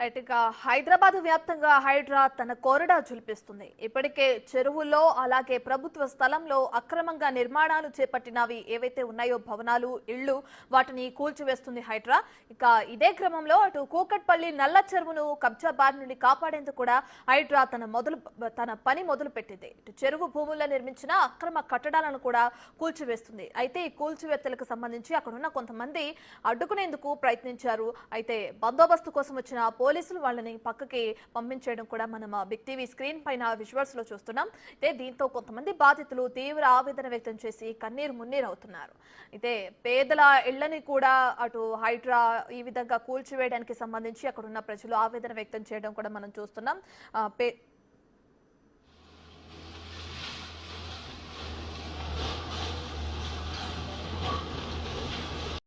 Right ఇక హైదరాబాద్ వ్యాప్తంగా హైడ్రా తన కొరడా జులిపిస్తుంది ఇప్పటికే చెరువుల్లో అలాగే ప్రభుత్వ స్థలంలో అక్రమంగా నిర్మాణాలు చేపట్టినవి ఏవైతే ఉన్నాయో భవనాలు ఇళ్ళు వాటిని కూల్చివేస్తుంది హైడ్రా. ఇక ఇదే క్రమంలో అటు కూకట్పల్లి నల్ల చెరువును కబ్జా బారి నుండి కాపాడేందుకు కూడా హైడ్రా తన మొదలు తన పని మొదలు పెట్టింది. ఇటు చెరువు భూముల్లో నిర్మించిన అక్రమ కట్టడాలను కూడా కూల్చివేస్తుంది. అయితే ఈ కూల్చివేత్తలకు సంబంధించి అక్కడున్న కొంతమంది అడ్డుకునేందుకు ప్రయత్నించారు. అయితే బందోబస్తు కోసం వచ్చిన పోలీసులు వాళ్ళని పక్కకి పంపించేయడం కూడా మనం బిగ్ టీవీ స్క్రీన్ పైన విజువల్స్లో చూస్తున్నాం. అయితే దీంతో కొంతమంది బాధితులు తీవ్ర ఆవేదన వ్యక్తం చేసి కన్నీరు మున్నీరు అవుతున్నారు. అయితే పేదల ఇళ్ళని కూడా అటు హైడ్రా ఈ విధంగా కూల్చివేయడానికి సంబంధించి అక్కడ ఉన్న ప్రజలు ఆవేదన వ్యక్తం చేయడం కూడా మనం చూస్తున్నాం. పే-